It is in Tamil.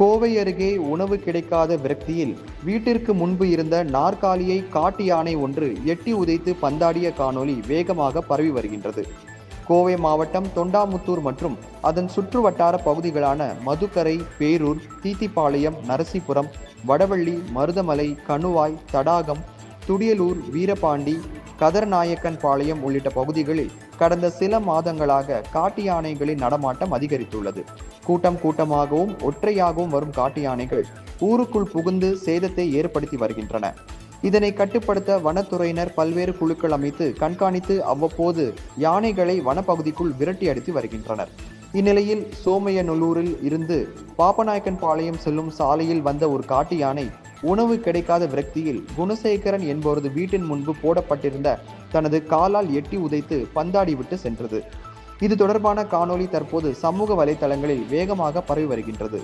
கோவை அருகே உணவு கிடைக்காத விரக்தியில் வீட்டிற்கு முன்பு இருந்த நாற்காலியை காட்டு யானை ஒன்று எட்டி உதைத்து பந்தாடிய காணொளி வேகமாக பரவி வருகின்றது. கோவை மாவட்டம் தொண்டாமுத்தூர் மற்றும் அதன் சுற்றுவட்டார பகுதிகளான மதுக்கரை பேரூர் தீத்திப்பாளையம் நரசிபுரம் வடவள்ளி மருதமலை கணுவாய் தடாகம் துடியலூர் வீரபாண்டி கதர்நாயக்கன் பாளையம் உள்ளிட்ட பகுதிகளில் கடந்த சில மாதங்களாக காட்டு யானைகளின் நடமாட்டம் அதிகரித்துள்ளது. கூட்டம் கூட்டமாகவும் ஒற்றையாகவும் வரும் காட்டு யானைகள் ஊருக்குள் புகுந்து சேதத்தை ஏற்படுத்தி வருகின்றன. இதனை கட்டுப்படுத்த வனத்துறையினர் பல்வேறு குழுக்கள் அமைத்து கண்காணித்து அவ்வப்போது யானைகளை வனப்பகுதிக்குள் விரட்டி அடித்து வருகின்றனர். இந்நிலையில் சோமையநல்லூரில் இருந்து பாப்பநாயக்கன் பாளையம் செல்லும் சாலையில் வந்த ஒரு காட்டு யானை உணவு கிடைக்காத விரக்தியில் குணசேகரன் என்பவரது வீட்டின் முன்பு போடப்பட்டிருந்த தனது காலால் எட்டி உதைத்து பந்தாடி விட்டு சென்றது. இது தொடர்பான காணொளி தற்போது சமூக வலைதளங்களில் வேகமாக பரவி வருகின்றது.